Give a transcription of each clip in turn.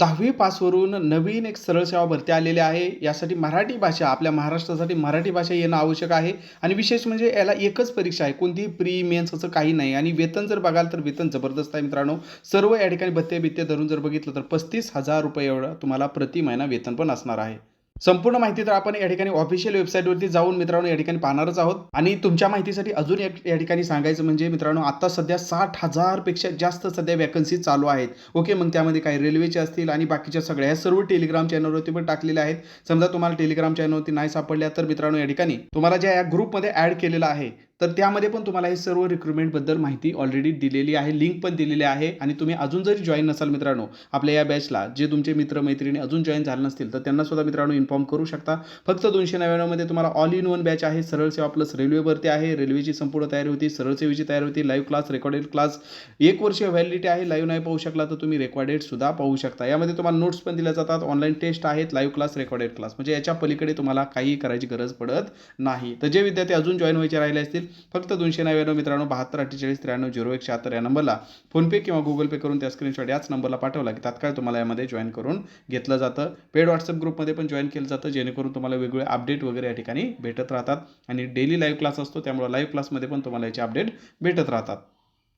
दहावी पासवरून नवीन एक सरळ सेवा भरती आलेली आहे. यासाठी मराठी भाषा आपल्या महाराष्ट्रासाठी मराठी भाषा येणं आवश्यक आहे. आणि विशेष म्हणजे याला एकच परीक्षा आहे. कोणतीही प्री मेन्स असं काही नाही. आणि वेतन जर बघाल तर वेतन जबरदस्त आहे मित्रांनो. सर्व या ठिकाणी भत्ते बित्ते धरून जर बघितलं तर पस्तीस हजार रुपये एवढं तुम्हाला प्रति महिना वेतन पण असणार आहे. संपूर्ण माहिती तर आपण या ठिकाणी ऑफिशियल वेबसाईटवरती जाऊन मित्रांनो या ठिकाणी पाहणारच आहोत. आणि तुमच्या माहितीसाठी अजून या ठिकाणी सांगायचं म्हणजे मित्रांनो आता सध्या साठ हजारपेक्षा जास्त सध्या वॅकन्सी चालू आहेत. ओके मग त्यामध्ये काही रेल्वेचे असतील आणि बाकीच्या सगळ्या ह्या सर्व टेलिग्राम चॅनलवरती पण टाकलेल्या आहेत. समजा तुम्हाला टेलिग्राम चॅनलवरती नाही सापडल्या तर मित्रांनो या ठिकाणी तुम्हाला ज्या या ग्रुपमध्ये ॲड केलेला आहे तर त्यामध्ये पण तुम्हाला हे सर्व रिक्रुटमेंटबद्दल माहिती ऑलरेडी दिलेली आहे लिंक पण दिलेली आहे. आणि तुम्ही अजून जरी जॉईन नसाल मित्रांनो आपल्या या बॅचला जे तुमचे मित्रमैत्रिणी अजून जॉईन झाले नसतील तर त्यांना सुद्धा मित्रांनो इन्फॉर्म करू शकता. फक्त दोनशे नव्याण्णवमध्ये तुम्हाला ऑल इन वन बॅच आहे. सरळ सेवा प्लस रेल्वेवरती आहे. रेल्वेची संपूर्ण तयारी होती. सरळ सेवेची तयारी होती. लाईव्ह क्लास रेकॉर्डेड क्लास एक वर्ष व्हॅलिडिटी आहे. लाईव्ह नाही पाहू शकला तर तुम्ही रेकॉर्डेड सुद्धा पाहू शकता. यामध्ये तुम्हाला नोट्स पण दिल्या जातात. ऑनलाईन टेस्ट आहेत. लाईव्ह क्लास रेकॉर्डेड क्लास म्हणजे याच्या पलीकडे तुम्हाला काही करायची गरज पडत नाही. तर जे विद्यार्थी अजून जॉईन व्हायचे राहिले असतील फक्त दोनशे नव्याण्णव मित्रांनो बहात्तर अठ्ठेचाळीस त्र्याण्णव झिरो एक शहात्तर या नंबरला फोनपे किंवा गुगल पे करून त्या स्क्रीनशॉट याच नंबरला पाठवला की तात्काळ तुम्हाला यामध्ये जॉईन करून घेतलं जातं. पेड व्हॉट्सअप ग्रुपमध्ये पण जॉईन केलं जातं जेणेकरून तुम्हाला वेगवेगळे अपडेट वगैरे या ठिकाणी भेटत राहतात. आणि डेली लाईव्ह क्लास असतो त्यामुळे लाईव्ह क्लासमध्ये पण तुम्हाला याचे अपडेट भेटत राहतात.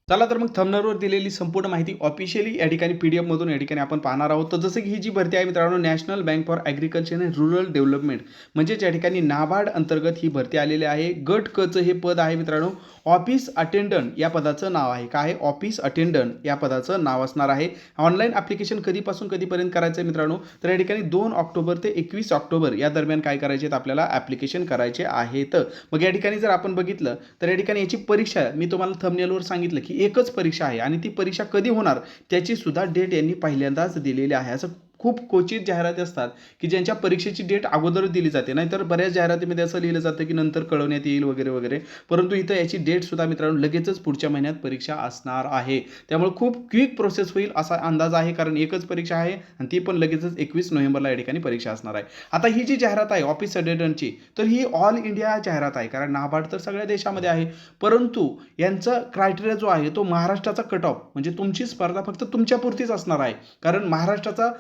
चला तर मग थंबनरवर दिलेली संपूर्ण माहिती ऑफिशियली या ठिकाणी पी डी एफमधून या ठिकाणी आपण पाहणार आहोत. तर जसं की ही जी भरती आहे मित्रांनो national bank for agriculture and rural development म्हणजेच या ठिकाणी नाबार्ड अंतर्गत ही भरती आलेली आहे. गट कचं हे पद आहे मित्रांनो ऑफिस अटेंडंट या पदाचं नाव आहे. काय आहे? ऑफिस अटेंडंट या पदाचं नाव असणार आहे. ऑनलाईन ॲप्लिकेशन कधीपासून कधीपर्यंत करायचं आहे मित्रांनो? तर या ठिकाणी दोन ऑक्टोबर ते एकवीस ऑक्टोबर या दरम्यान काय करायचे आहेत? आपल्याला ॲप्लिकेशन करायचे आहेत. मग या ठिकाणी जर आपण बघितलं तर या ठिकाणी याची परीक्षा मी तुम्हाला थमनेलवर सांगितलं की एकच परीक्षा आहे आणि ती परीक्षा कधी होणार त्याची सुद्धा डेट यांनी पहिल्यांदाच दिलेली आहे. असं खूप क्वचित जाहिराती असतात की ज्यांच्या परीक्षेची डेट अगोदर दिली जाते. नाहीतर बऱ्याच जाहिरातीमध्ये असं लिहिलं जातं की नंतर कळवण्यात येईल वगैरे वगैरे. परंतु इथं याची डेट सुद्धा मित्रांनो लगेचच पुढच्या महिन्यात परीक्षा असणार आहे. त्यामुळे खूप क्विक प्रोसेस होईल असा अंदाज आहे कारण एकच परीक्षा आहे आणि ती पण लगेचच एकवीस नोव्हेंबरला या ठिकाणी परीक्षा असणार आहे. आता ही जी जाहिरात आहे ऑफिस अटेंडंटची तर ही ऑल इंडिया जाहिरात आहे कारण नाबार्ड तर सगळ्या देशामध्ये आहे. परंतु यांचा क्रायटेरिया जो आहे तो महाराष्ट्राचा कट ऑफ म्हणजे तुमची स्पर्धा फक्त तुमच्यापुरतीच असणार आहे. कारण महाराष्ट्राचा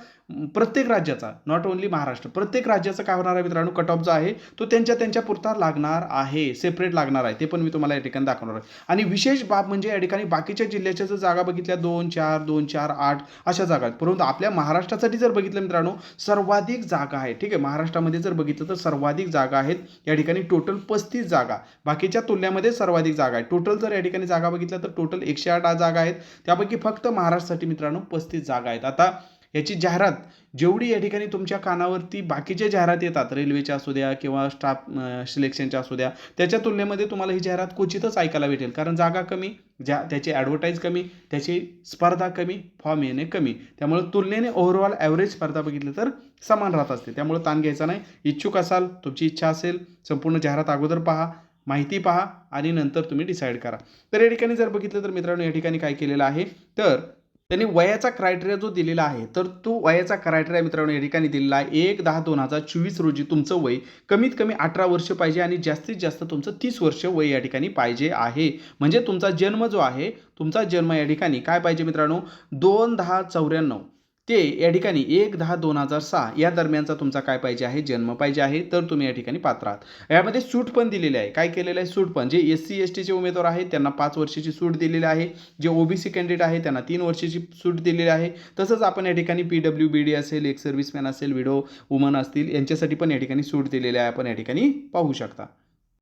प्रत्येक राज्याचा नॉट ओन्ली महाराष्ट्र प्रत्येक राज्याचा काय होणार आहे मित्रांनो? कट ऑफ जो आहे तो त्यांच्या त्यांच्या पुरता लागणार आहे सेपरेट लागणार आहे. ते पण मी तुम्हाला या ठिकाणी दाखवणार आहे. आणि विशेष बाब म्हणजे या ठिकाणी बाकीच्या जिल्ह्याच्या जर जागा बघितल्या दोन चार दोन चार आठ अशा जागा आहेत. परंतु आपल्या महाराष्ट्रासाठी जर बघितलं मित्रांनो सर्वाधिक जागा आहे. ठीक आहे महाराष्ट्रामध्ये जर बघितलं तर सर्वाधिक जागा आहेत. या ठिकाणी टोटल पस्तीस जागा. बाकीच्या तुलनेमध्ये सर्वाधिक जागा आहे टोटल जर या ठिकाणी जागा बघितल्या तर टोटल एकशे आठ जागा आहेत. त्यापैकी फक्त महाराष्ट्रासाठी मित्रांनो पस्तीस जागा आहेत. आता याची जाहिरात जेवढी या ठिकाणी तुमच्या कानावरती बाकीच्या जाहिरात येतात रेल्वेच्या असू द्या किंवा स्टाफ सिलेक्शनच्या असू द्या त्याच्या तुलनेमध्ये तुम्हाला ही जाहिरात क्वचितच ऐकायला भेटेल. कारण जागा कमी ज्या त्याची ॲडव्हर्टाईज कमी त्याची स्पर्धा कमी फॉर्म येणे कमी. त्यामुळे तुलनेने ओव्हरऑल ॲव्हरेज स्पर्धा बघितली तर समान राहत असते. त्यामुळे ताण घ्यायचा नाही. इच्छुक असाल तुमची इच्छा असेल संपूर्ण जाहिरात अगोदर पहा माहिती पहा आणि नंतर तुम्ही डिसाईड करा. तर या ठिकाणी जर बघितलं तर मित्रांनो या ठिकाणी काय केलेलं आहे? तर त्यांनी वयाचा क्रायटेरिया जो दिलेला आहे तर तो वयाचा क्रायटेरिया मित्रांनो या ठिकाणी दिलेला आहे. एक दहा दोन हजार चोवीस रोजी तुमचं वय कमीत कमी अठरा वर्ष पाहिजे आणि जास्तीत जास्त तुमचं तीस वर्ष वय या ठिकाणी पाहिजे आहे. म्हणजे तुमचा जन्म जो आहे तुमचा जन्म या ठिकाणी काय पाहिजे मित्रांनो? दोन दहा चौऱ्याण्णव. ते या ठिकाणी एक दहा दोन हजार सहा या दरम्यानचा तुमचा काय पाहिजे आहे? जन्म पाहिजे आहे तर तुम्ही या ठिकाणी पात्र आहात. यामध्ये सूट पण दिलेली आहे. काय केलेलं आहे? सूट पण. जे एस सी एस टीचे उमेदवार आहेत त्यांना पाच वर्षाची सूट दिलेली आहे. जे ओबीसी कॅन्डिडेट आहे त्यांना तीन वर्षाची सूट दिलेली आहे. तसंच आपण या ठिकाणी पी डब्ल्यू बी डी असेल एक सर्व्हिसमॅन असेल विडो वुमन असतील यांच्यासाठी पण या ठिकाणी सूट दिलेली आहे. आपण या ठिकाणी पाहू शकता.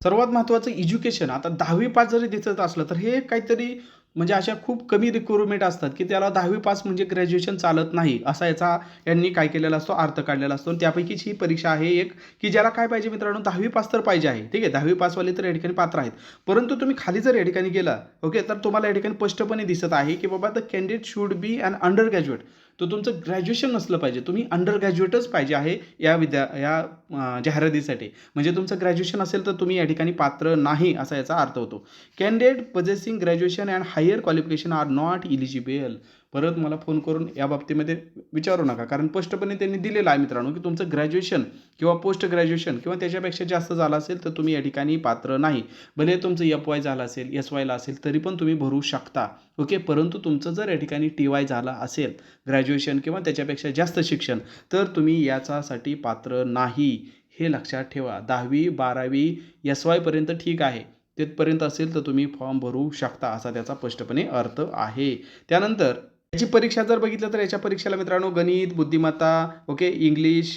सर्वात महत्त्वाचं एज्युकेशन. आता दहावी पास जरी दिसत असलं तर हे काहीतरी म्हणजे अशा खूप कमी रिक्रुटमेंट असतात की त्याला दहावी पास म्हणजे ग्रॅज्युएशन चालत नाही असा याचा यांनी काय केलेला असतो अर्थ काढलेला असतो. त्यापैकीच ही परीक्षा आहे एक की ज्याला काय पाहिजे मित्रांनो दहावी पास तर पाहिजे आहे. ठीक आहे दहावी पासवाले तर या ठिकाणी पात्र आहेत. परंतु तुम्ही खाली जर या ठिकाणी गेला ओके तर तुम्हाला या ठिकाणी स्पष्टपणे दिसत आहे की बाबा the candidate should be an under graduate तर तुमचं ग्रॅज्युएशन नसलं पाहिजे. तुम्ही अंडर ग्रॅज्युएटच पाहिजे आहे या विद्या या जाहिरातीसाठी. म्हणजे तुमचं ग्रॅज्युएशन असेल तर तुम्ही या ठिकाणी पात्र नाही असा याचा अर्थ होतो. Candidate possessing graduation and higher qualification are not eligible परत मला फोन करून या बाबतीमध्ये विचारू नका. कारण स्पष्टपणे त्यांनी दिलेलं आहे मित्रांनो की तुमचं ग्रॅज्युएशन किंवा पोस्ट ग्रॅज्युएशन किंवा त्याच्यापेक्षा जास्त झालं असेल तर तुम्ही या ठिकाणी पात्र नाही. भले तुमचं एफ वाय झालं असेल एस वायला असेल तरी पण तुम्ही भरू शकता. ओके? परंतु तुमचं जर या ठिकाणी टी वाय झालं असेल ग्रॅज्युएशन किंवा त्याच्यापेक्षा जास्त शिक्षण तर तुम्ही याच्यासाठी पात्र नाही. हे लक्षात ठेवा. दहावी बारावी एस वायपर्यंत ठीक आहे. तिथपर्यंत असेल तर तुम्ही फॉर्म भरू शकता असा त्याचा स्पष्टपणे अर्थ आहे. त्यानंतर याची परीक्षा जर बघितलं तर याच्या परीक्षेला मित्रांनो गणित बुद्धिमत्ता ओके इंग्लिश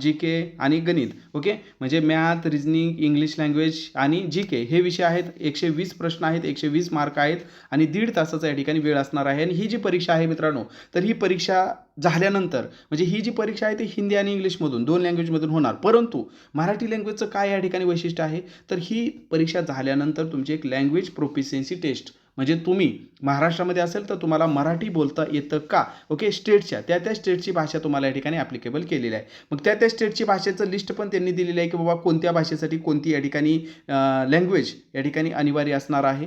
जी के आणि गणित ओके? म्हणजे मॅथ रिजनिंग इंग्लिश लँग्वेज आणि जी के हे विषय आहेत. एकशे वीस प्रश्न आहेत एकशे वीस मार्क आहेत आणि दीड तासाचा या ठिकाणी वेळ असणार आहे. आणि ही जी परीक्षा आहे मित्रांनो तर ही परीक्षा झाल्यानंतर म्हणजे ही जी परीक्षा आहे ती हिंदी आणि इंग्लिशमधून दोन लँग्वेजमधून होणार. परंतु मराठी लँग्वेजचं काय या ठिकाणी वैशिष्ट्य आहे? तर ही परीक्षा झाल्यानंतर तुमची एक लँग्वेज प्रोफिशियन्सी टेस्ट म्हणजे तुम्ही महाराष्ट्रामध्ये असेल तर तुम्हाला मराठी बोलता येतं का? ओके स्टेटच्या त्या त्या स्टेटची भाषा तुम्हाला या ठिकाणी ॲप्लिकेबल केलेली आहे. मग त्या त्या स्टेटची भाषेचं लिस्ट पण त्यांनी दिलेलं आहे की बाबा कोणत्या भाषेसाठी कोणती या ठिकाणी लँग्वेज या ठिकाणी अनिवार्य असणार आहे?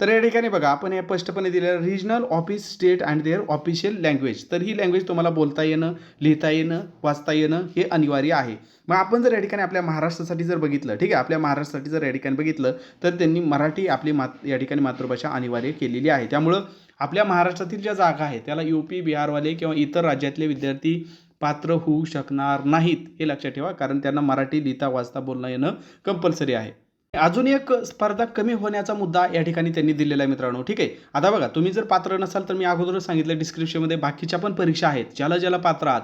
तर या ठिकाणी बघा आपण या स्पष्टपणे दिलेलं regional office state and their official language तर ही लँग्वेज तुम्हाला बोलता येणं लिहिता येणं वाचता येणं हे अनिवार्य आहे. मग आपण जर या ठिकाणी आपल्या महाराष्ट्रासाठी जर बघितलं ठीक आहे आपल्या महाराष्ट्रासाठी जर या ठिकाणी बघितलं तर त्यांनी मराठी आपली मात या ठिकाणी मातृभाषा अनिवार्य केलेली आहे. त्यामुळं आपल्या महाराष्ट्रातील ज्या जागा आहेत त्याला यू पी बिहारवाले किंवा इतर राज्यातले विद्यार्थी पात्र होऊ शकणार नाहीत हे लक्षात ठेवा कारण त्यांना मराठी लिहिता वाचता बोलणं येणं कंपल्सरी आहे. अजून एक स्पर्धा कमी होण्याचा मुद्दा या ठिकाणी त्यांनी दिलेला आहे मित्रांनो. ठीक आहे? आता बघा तुम्ही जर पात्र नसाल तर मी अगोदरच सांगितलं डिस्क्रिप्शनमध्ये बाकीच्या पण परीक्षा आहेत. ज्याला ज्याला पात्र आहात.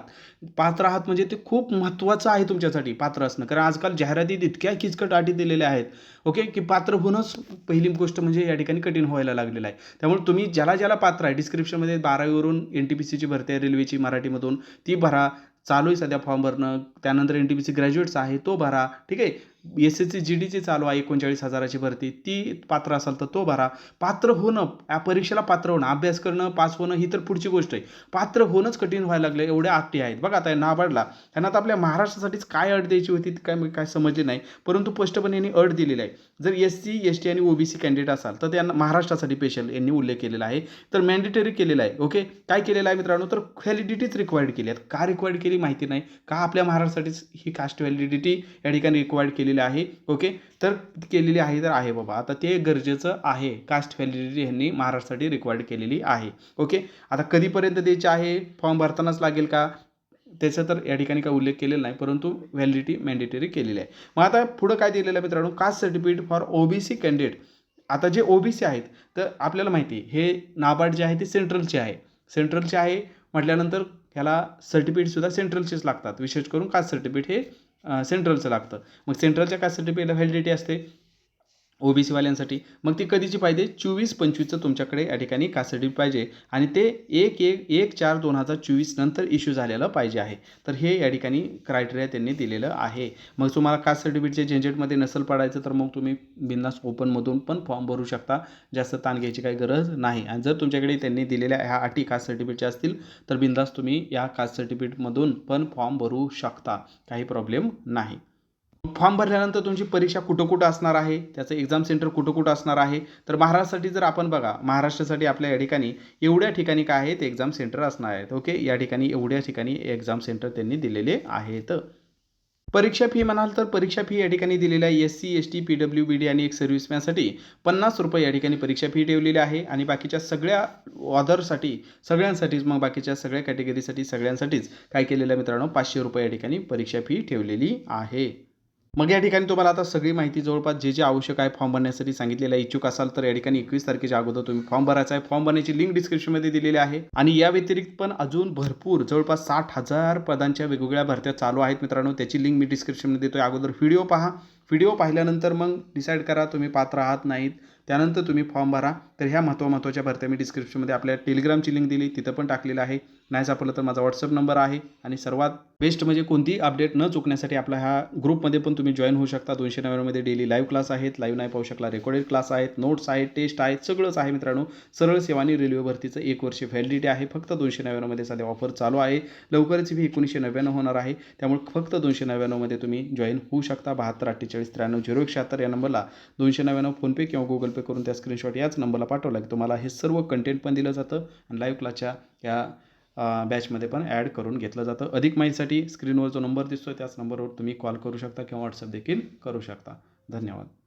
पात्र आहात म्हणजे ते खूप महत्त्वाचं आहे तुमच्यासाठी पात्र असणं. कारण आजकाल जाहिरातीत इतक्या किचकट अटी दिलेल्या आहेत. ओके? की पात्र होणंच पहिली गोष्ट म्हणजे या ठिकाणी कठीण व्हायला लागलेलं आहे. त्यामुळे तुम्ही ज्याला ज्याला पात्र आहे डिस्क्रिप्शनमध्ये बारावीवरून एन टी पी सीची भरती आहे रेल्वेची मराठीमधून ती भरा. चालू आहे सध्या फॉर्म भरणं. त्यानंतर N T P C graduates आहे तो भरा. ठीक आहे? एस एस सी जी डीची चालू आहे एकोणचाळीस हजाराची भरती. ती पात्र असाल तर तो भरा. पात्र होणं या परीक्षेला पात्र होणं अभ्यास करणं पास होणं ही तर पुढची गोष्ट आहे. पात्र होणंच कठीण व्हायला लागलं एवढ्या अटी आहेत. बघा आता नाबार्डला त्यांना आता आपल्या महाराष्ट्रासाठीच काय अट द्यायची होती ती काय काय समजली नाही. परंतु स्पष्टपणे यांनी अट दिलेली आहे. जर एस सी एस टी आणि ओबीसी कॅन्डिडेट असाल तर त्यांना महाराष्ट्रासाठी स्पेशल यांनी उल्लेख केलेला आहे. तर मॅन्डेटरी केलेला आहे ओके काय केलेलं आहे मित्रांनो? तर व्हॅलिडिटीच रिक्वायर्ड केली आहेत. का रिक्वायर्ड केली माहिती नाही? का आपल्या महाराष्ट्रासाठीच ही कास्ट व्हॅलिडिटी या ठिकाणी रिक्वायर्ड केलेली आहे. ओके? तर केलेली आहे तर आहे बाबा. आता ते गरजेचं आहे. कास्ट व्हॅलिडिटी ह्यांनी महाराष्ट्रासाठी रिक्वायर्ड केलेली आहे. ओके? आता कधीपर्यंत द्यायची आहे? फॉर्म भरतानाच लागेल का? त्याचा तर या ठिकाणी काय उल्लेख केलेला नाही परंतु व्हॅलिडिटी मॅन्डेटरी केलेली आहे. मग आता पुढं काय दिलेलं आहे मित्रांनो? Caste certificate for OBC candidate आता जे ओबीसी आहेत तर आपल्याला माहिती आहे हे नाबार्ड जे आहे ते सेंट्रलचे आहे. सेंट्रलचे आहे म्हटल्यानंतर ह्याला सर्टिफिकेटसुद्धा सेंट्रलचेच लागतात. विशेष करून कास्ट सर्टिफिकेट हे सेंट्रलचं लागतं. मग सेंट्रलच्या कास्ट सर्टिफिकेटला व्हॅलिडिटी असते? ओबीसीवाल्यांसाठी मग ती कधीची पाहिजे? चोवीस पंचवीसचं तुमच्याकडे या ठिकाणी कास्ट सर्टिफिकेट पाहिजे. आणि ते एक एक एक चार दोन हजार चोवीस नंतर इश्यू झालेलं पाहिजे आहे. तर हे या ठिकाणी क्रायटेरिया त्यांनी दिलेलं आहे. मग तुम्हाला कास्ट सर्टिफिकेटचे झंझटमध्ये नसल पडायचं तर मग तुम्ही बिन्नास ओपनमधून पण फॉर्म भरू शकता. जास्त ताण घ्यायची काही गरज नाही. आणि जर तुमच्याकडे त्यांनी दिलेल्या ह्या अटी कास्ट सर्टिफिकेटच्या असतील तर बिंदास तुम्ही या कास्ट सर्टिफिकेटमधून पण फॉर्म भरू शकता. काही प्रॉब्लेम नाही. फॉर्म भरल्यानंतर तुमची परीक्षा कुठं कुठं असणार आहे? त्याचं एक्झाम सेंटर कुठं कुठं असणार आहे? तर महाराष्ट्रासाठी जर आपण बघा महाराष्ट्रासाठी आपल्या या ठिकाणी एवढ्या ठिकाणी काय आहेत? एक्झाम सेंटर असणार आहेत. ओके या ठिकाणी एवढ्या ठिकाणी एक्झाम सेंटर त्यांनी दिलेले आहेत. परीक्षा फी म्हणाल तर परीक्षा फी या ठिकाणी दिलेली आहे. S C S T P W B D आणि एक सर्व्हिसमॅनसाठी पन्नास रुपये या ठिकाणी परीक्षा फी ठेवलेली आहे. आणि बाकीच्या सगळ्या ऑदरसाठी सगळ्यांसाठीच मग बाकीच्या सगळ्या कॅटेगरीसाठी सगळ्यांसाठीच काय केलेलं आहे मित्रांनो? पाचशे रुपये या ठिकाणी परीक्षा फी ठेवलेली आहे. मग या ठिकाणी तुम्हाला आता सगळी माहिती जवळपास जे जे आवश्यक आहे फॉर्म भरण्यासाठी सांगितलेलं आहे इच्छुक असाल तर या ठिकाणी एकवीस तारखेच्या अगोदर तुम्ही फॉर्म भरायचा आहे. फॉर्म भरण्याची लिंक डिस्क्रिप्शनमध्ये दिलेली आहे. आणि या व्यतिरिक्त पण अजून भरपूर जवळपास साठ हजार पदांच्या वेगवेगळ्या भरत्या चालू आहेत मित्रांनो. त्याची लिंक मी डिस्क्रिप्शनमध्ये देतोय. अगोदर व्हिडिओ पहा. व्हिडिओ पाहिल्यानंतर मग डिसाईड करा तुम्ही पात्र आहात नाहीत त्यानंतर तुम्ही फॉर्म भरा. तर ह्या महत्त्व महत्त्वाच्या भरत्या मी डिस्क्रिप्शनमध्ये आपल्या टेलिग्रामची लिंक दिली तिथं पण टाकलेलं आहे. नाही सापडलं तर माझा व्हॉट्सअप नंबर आहे. आणि सर्वात बेस्ट म्हणजे कोणतीही अपडेट न चुकण्यासाठी आपल्या ह्या ग्रुपमध्ये पण तुम्ही जॉईन होऊ शकता. दोनशे नव्याण्णवमध्ये डेली लाईव्ह क्लास आहेत लाईव्ह नाही पाहू शकला रेकॉर्डेड क्लास आहेत नोट्स आहेत टेस्ट आहेत सगळंच आहे मित्रांनो. सरळ सेवानी रेल्वे भरतीचं एक वर्ष व्हॅलिडिटी आहे. फक्त दोनशे नव्याण्णवमध्ये सध्या ऑफर चालू आहे. लवकरच ही एकोणीसशे नव्याण्णव होणार आहे. त्यामुळे फक्त दोनशे नव्याण्णवमध्ये तुम्ही जॉईन होऊ शकता. बहात्तर अठ्ठेचाळीस बेचाळीस त्र्याण्णव झिरो एक शहात्तर या नंबरला दोनशे नव्याण्णव फोनपे किंवा गुगल पे करून त्या स्क्रीनशॉट याच नंबरला पाठवला की तुम्हाला हे सर्व कंटेंट पण दिलं जातं आणि लाईव्ह क्लासच्या या बॅचमध्ये पण ॲड करून घेतलं जातं. अधिक माहितीसाठी स्क्रीनवर जो नंबर दिसतो त्याच नंबरवर तुम्ही कॉल करू शकता किंवा व्हॉट्सअप देखील करू शकता. धन्यवाद.